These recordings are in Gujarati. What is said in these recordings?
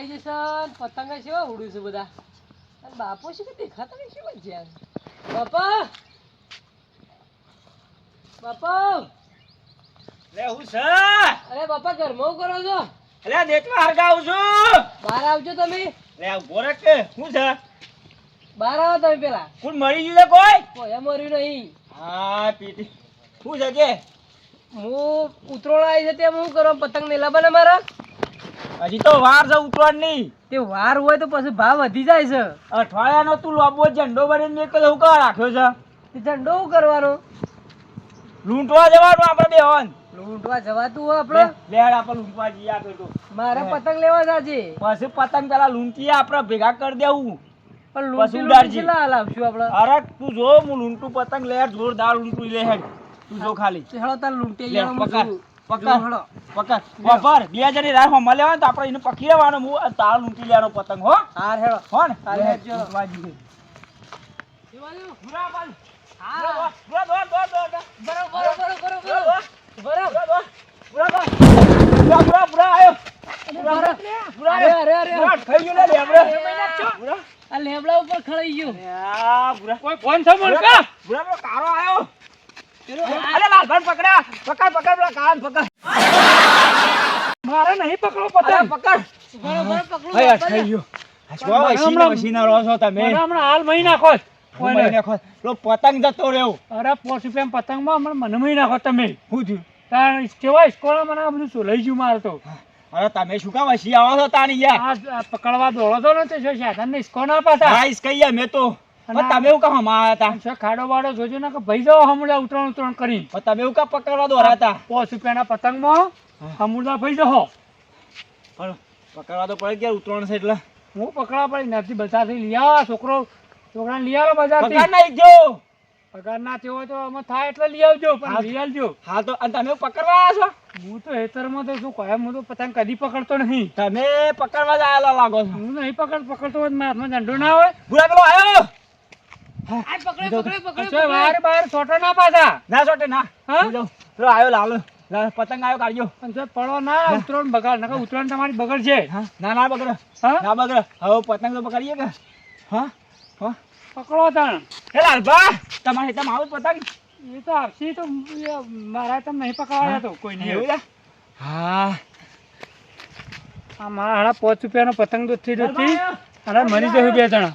આવી જશે પતંગ કેવા ઉડું છે બધા. અને બાપુ શું કે દેખાતા નહીં શું જ્યાં બાપા! બાપા! લે હું છે? અરે બાપા ઘરમાં કરો છો? અલે દેખવા હરગાવું છું બહાર આવજો તમે. લે ગોરખ કે. હું છે? બહાર આવો તમે પેલા. કોણ મરી ગયું છે કોઈ? કોઈ મર્યું નહીં. હા પીટી. શું છે કે? હું ઉતરોણ આવી છે હું કરો? પતંગ નહીં લાવવાના મારા? હજી તો વાર છે ઉતરવાની. તે વાર હોય તો પછી ભાવ વધી જાય છે. અઠવાડિયાનો તું લોબો ઝંડો ભરીને મેં હું કા રાખ્યો છે? તે ઝંડો શું કરવાનો? લૂંટવા જવાનું આપણે બેહન લૂંટવા જવાતું હોય આપડે લેડ આપણે લૂંટવા જઈએ આપણે તો મારે પતંગ લેવા જાજે પછી પતંગ પેલા લૂંટીએ આપણે ભેગા કરી દેવું. પણ લૂંટી લૂંટી લાવશું આપડે અરે તું જો હું લૂંટું પતંગ લે જોરદાર લૂંટું લે હેડ. તું જો ખાલી. તે તાર લૂંટી લેવાનું પકડ, પકડ. રાહ તો આપણે એને પકડી લેવાનો. હું લૂંટી લેવાનો પતંગ હો. હો ને. હેડજો. લેબડા ઉપર ખડાઈ ગયો. આ, ભૂરા. કોઈ ફોન છે ભૂરા, ભૂરા, આયો. અરે લાલભાઈ પકડ્યા. પકડ, પકડ, પેલા કાન પકડ. મારે નહીં પકડો અરે, પકડ. બરોબર પકડો થઈ ગયું. વસીના રહો છો તમે? હમણાં હાલ મહી નાખો હું મહી નાખો. પેલો પતંગ જતો રહ્યો અરે પોસ રૂપિયા પતંગમાં હમણાં મને મહી નાખો તમે શું થયું તાર કેવા મને આ બધું ગયું મારે તો અરે તમે શું કામ વસી આવો છો તાણી યાર પકડવા દોડો છો ને તે જો સાધન ને ઇસ્કો ના પાછા હા ઈસ મેં તો તમે એવું હમણાં આવ્યા હતા. ખાડો વાડો જોજો ને કે ભાઈ જાવ હમણાં ઉતરણ ઉતરણ કરી તમે એવું કા પકડવા દોરા હતા. પોસ રૂપિયાના પતંગમાં હમણાં ભાઈ જાવ પણ પકડવા તો પડે ગયા ઉતરણ છે એટલે. હું પકડવા પડી નથી બજારથી લઈ આવો છોકરો છોકરાને લઈ આવો બજારથી. પગાર ના જો પગાર ના થયો તો અમે થાય એટલે લઈ આવજો. પણ લઈ આવજો. હા તો અને તમે પકડવા આવ્યા છો? હું તો હેતરમાં તો શું કહે હું તો પતંગ કદી પકડતો નહીં. તમે પકડવા જ આયેલા લાગો છો. હું નહીં પકડ પકડતો હોય મારા હાથમાં ઝંડો ના હોય. બુરા પેલો આવ્યો ના પાછા. ના સોટે ના. હા? આવ્યો લાલો. પતંગ આવ્યો કાઢ્યો. પડો ના ઉતરણ બગાડ નકર ઉતરણ તમારી બગડ છે. ના ના બગડે. હા? ના બગડે. હવે પતંગ તો પકડીએ કે? હા? હા? પકડો તાણ. હે લાલભા તમારે તમે આવું પતંગ. એ તો મારા તમે નહીં પકડવા તો કોઈ નહીં. એવું હા. આ મારા હાડા પાંચ રૂપિયાનો પતંગ તો થી અને મરી જવું બે જણા.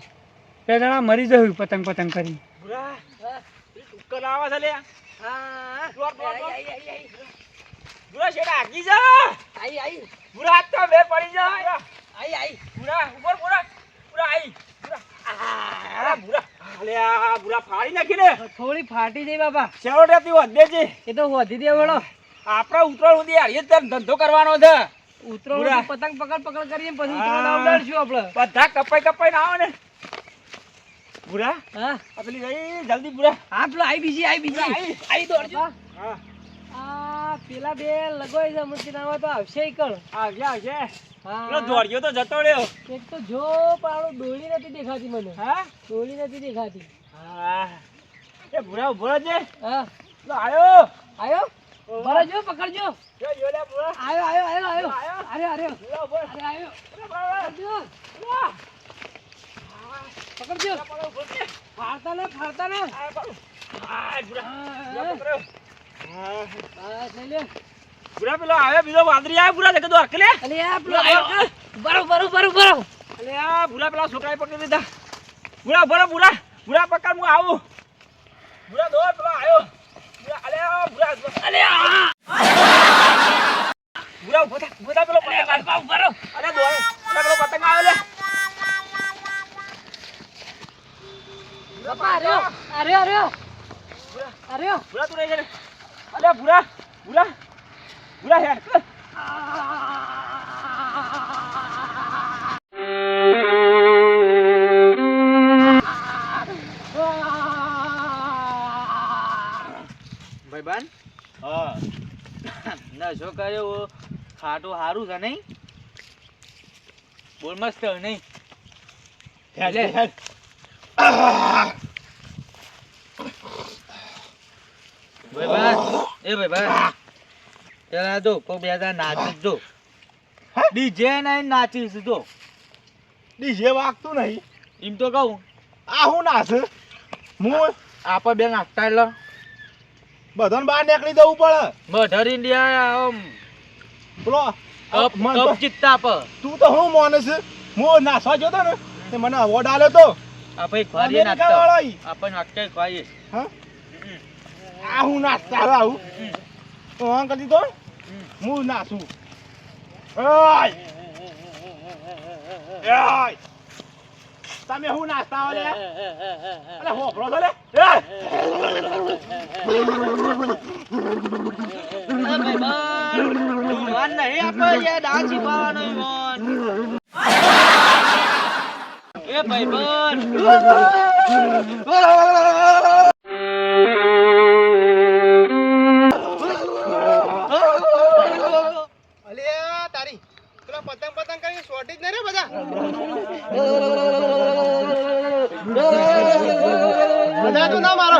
બે જણા મરી જવું પતંગ પતંગ કરી બુરા, પેલી ટુક્કર આવે છે લે. દોડ, દોડ, દોડ. બુરા, શેઠ આગી જા. બુરા, હાથ તો બે પડી જા. બુરા, ઉપર, બુરા. બુરા, આઈ. બુરા. અરે, બુરા. અલે, આ બુરા ફાડી નાખી ને. થોડી ફાટી જઈ છે. એ તો વધી દે વળો આપડે ઉતરાણ સુધી હારીએ ધંધો કરવાનો છે ઉતરો પૂરા. પતંગ પકડ પકડ કરીને પછી બધા કપાઈ કપાઈ ના આવે ને બુરા? હા. આ પેલી ગઈ જલ્દી પૂરા હા પેલો આઈ બીજી આઈ બીજી. આઈ. દોડજો હા. આ પેલા બે લગોય છે મુસ્તી નાવા તો આવશે કણ. આવજે આવજે પેલો દોડ્યો તો જતો રહ્યો. એક તો જો પાડો ડોળી નથી દેખાતી મને. હા? દોડી નથી દેખાતી. હા. એ બુરા ઊભો છે. હા. આવ્યો આયો. બરાજો પકડજો. જો જો લે આયો આયો આયો આયો. આયો. અરે અરે. બુરા ઊભો. અરે આયો. બુરા, ઊભો રહે. ફાડતા ના પેલો આવે બીજો વાંદરી આવે બુરા દેખે તો હરખ લે અલે આ પેલો બરો બરો બરો બરો અલે આ બુરા પેલા છોકરાએ પકડી લીધા બુરા બરો બુરા બુરા પકડ હું આવું બુરા દોડ પેલો આવ્યો બુરા અલે આ અલે આ બુરા ઊભો થા ઊભો થા પેલો પતંગ આવ્યો બરો અરે પેલો પતંગ આવ્યો બાપા અરે અરે અરે અરે તું રહી જા બુરા બુરા બુરા હેડ કર. ભાઈબાન હા. નશો કર્યો ખાટું સારું છે નહીં? બોલ મસ્ત નહીં. હેડ હેડ. એ પેલા જો કોઈ બે હજાર નાચ જો. ડીજે નહીં નાચીશ જો. ડીજે વાગતું નહીં. એમ તો કહું. આ હું હું? આપણે બે નાખતા એટલે બધાને બહાર નીકળી દઉં પડે. મધર ઇન્ડિયા આમ પેલો કપ મન તો- જીતતા પર તું તો હું માનસ હું નાસવા જતો ને? મને અવોર્ડ આલ્યો તો. આપણે અમેરિકા નાખતા આપણે નાખતા ખવાઈએ હા? આ હું નાચતા હવે આવું. તો હા કદી દો હું નાચું ઓય! ઓય! તમે હું નાચતા હો લે અરે હોપરો છો લે? નહીં આપણે યાર ઈવન. ભાઈબંધ અલ્યા તારી. પેલા પતંગ પતંગ કરીને શોર્ટેજ રે બધા? બધા તું ના મારો.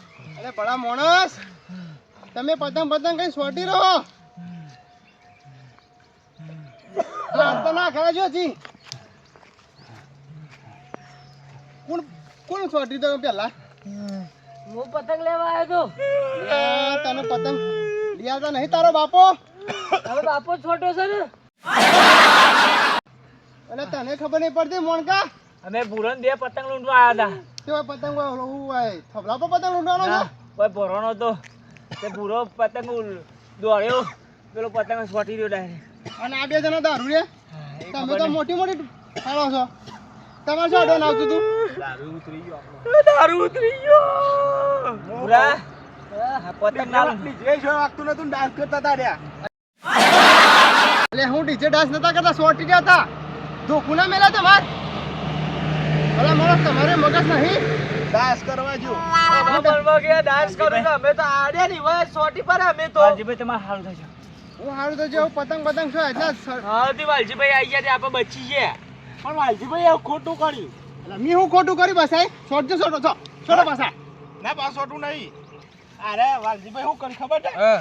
અરે ભલા માણસ. તમે પતંગ પતંગ કઈ સોટી રહો? તો ના ખરા જો કોણ કોણ સોટી તો પેલા? હું પતંગ લેવા આવ્યો તને પતંગ આવતા નહીં તારો બાપો? તો બાપો છોટો છે ને. તને ખબર નહીં પડતી મોણકા? અમે ભૂરન બે પતંગ લૂંટવા આવ્યા તે ઓય પતંગ ઓય થપલા પર પતંગ લૂંટવાનો છે? કોઈ ભરોનો તો તે પૂરો પતંગ દોડ્યો. પેલો પતંગ છોટી રહ્યો ડાયરેક્ટ અને આ બે જણા દારૂ રે તમે તો મોટી મોટી ફાળો છો. તમારે શું અડવાન આવતું હતું? દારૂ ઉતરી ગયો પૂરા પતંગ ના જે જો વાગતું નતું ડાન્સ કરતા હતા રહ્યા. એટલે હું ડીજે ડાન્સ નતા કરતા સોટી ગયા હતા. ધોકું ના મેલા તમાર ભલા માણસ તમારે મગજ નહીં? ડાન્સ કરવા જો. ડાન્સ કરું ને અમે તો આડ્યા નહીં હોય સોટી પર અમે તો. વાલજીભાઈ તમારે હારું થશે. હું હાલ તો જેવું પતંગ પતંગ છો એટલે હા તે વાલજીભાઈ આવી ગયા તે આપણે બચી ગયા. પણ વાલજીભાઈ એવું ખોટું કર્યું. એટલે મી હું ખોટું કર્યું બસાય છોડજો છોડો છો છોડો પાછા. ના પાછ છોટું નહીં. અરે વાલજીભાઈ હું કરી ખબર છે? હા.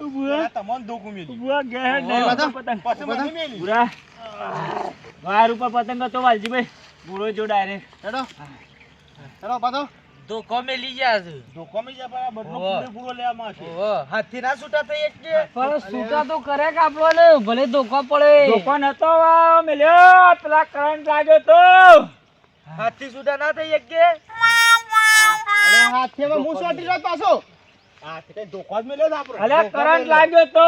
આ તમને દુઃખ ઉમેર્યું. પૂરા ગયા પતંગ. પછી મને મેલી પૂરા વાર ઉપર પતંગ હતો વાલજીભાઈ. પૂરો જો ડાયરેક્ટ હેડો. હેડો પાછો. ધોકો મેલી ગયા છે. ધોકો મી જાય પણ આ બદલો ઓહો. પૂરેપૂરો લેવામાં છે. હાથથી ના છૂટા થઈ એક કે પણ છૂટા તો કરે કે આપણો ને? ભલે ધોકો પડે. ધોકો નતો મેલ્યો પેલા કરંટ લાગ્યો તો. હાથી છૂટા ના થઈ એક કે અરે હાથીમાં હું સોટી રહ્યો પાછો. હાથ કઈ ધોકો જ મેલ્યો ને આપણો. અલે કરંટ લાગ્યો તો.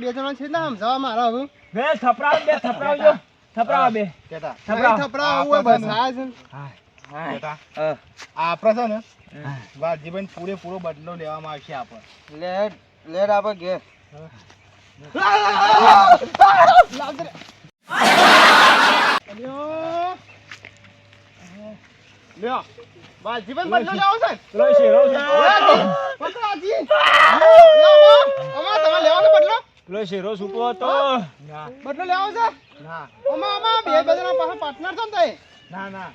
બે જણા છે ને સમજાવવા મારા હવે. બે થપરાવ બે થપરાવજો. થપરાવ બે કેતા થપરાવ. થપડા હું બસ હા છે હા કેતા હા. આપણે છે ને વાલજીભાઈ પૂરેપૂરો બદલો લેવામાં આવશે આપણે લેડ લેડ આપણે ઘેર. લ્યો વાલજીભાઈ બદલો લેવો છે પેલો શેરો છે પકડાજી. લ્યો, લ્યો, અમા. અમા, તમારે લેવાનો બદલો પેલો શેરો છૂટો હતો બદલો લેવો છે ના અમા અમા બે બજના પાસે પાર્ટનર છો ને તઈ? ના ના.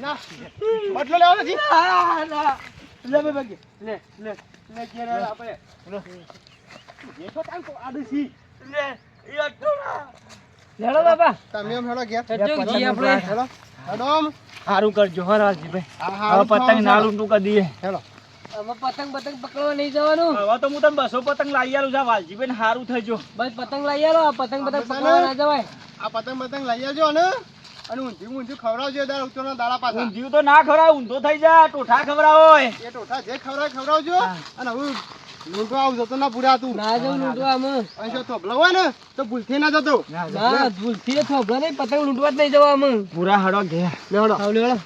ના બદલો લેવો નથી લે બે ઘેરે. લે લે લે ઘેરે આપણે એ તો આડું છી. લે ના. હેડો બાપા તમે એમ હેડો ઘેર. જી આપણે હેડો. હેડો સારું હારું કરજો હરાજી ભાઈ હવે પતંગ નાળું ના છે. લૂંટું દઈએ હેડો. હવે પતંગ પતંગ પકડવા નહીં જવાનું. હવે તો હું તમને બસો પતંગ લાવી આલું છું વાલજીભાઈ હારું થજો બસ પતંગ લાવી આલો આ પતંગ પતંગ પકડવા ના જવાય. આ પતંગ પતંગ લઈ આવજો ને અને ઊંધિયું ઊંધિયું ખવડાવજો દાળ ઉત્તરના દાડા પાછા. ઊંધિયું તો ના ખવડાવ ઊંધો થઈ જા ટોઠા ખવડાવો એ ટોઠા જે ખવડાવે ખવડાવજો. અને હું લૂંટવા આવું જતો ના પૂરા તું. ના જવું લૂંટવા આમાં. અહીં થોભલો હોય ને તો ભૂલથી ના જતો. ના ભૂલથી થોભલા નહીં પતંગ લૂંટવા જ નહીં જવા આમાં. પૂરા હડો ઘેર. લેવડો લેવડો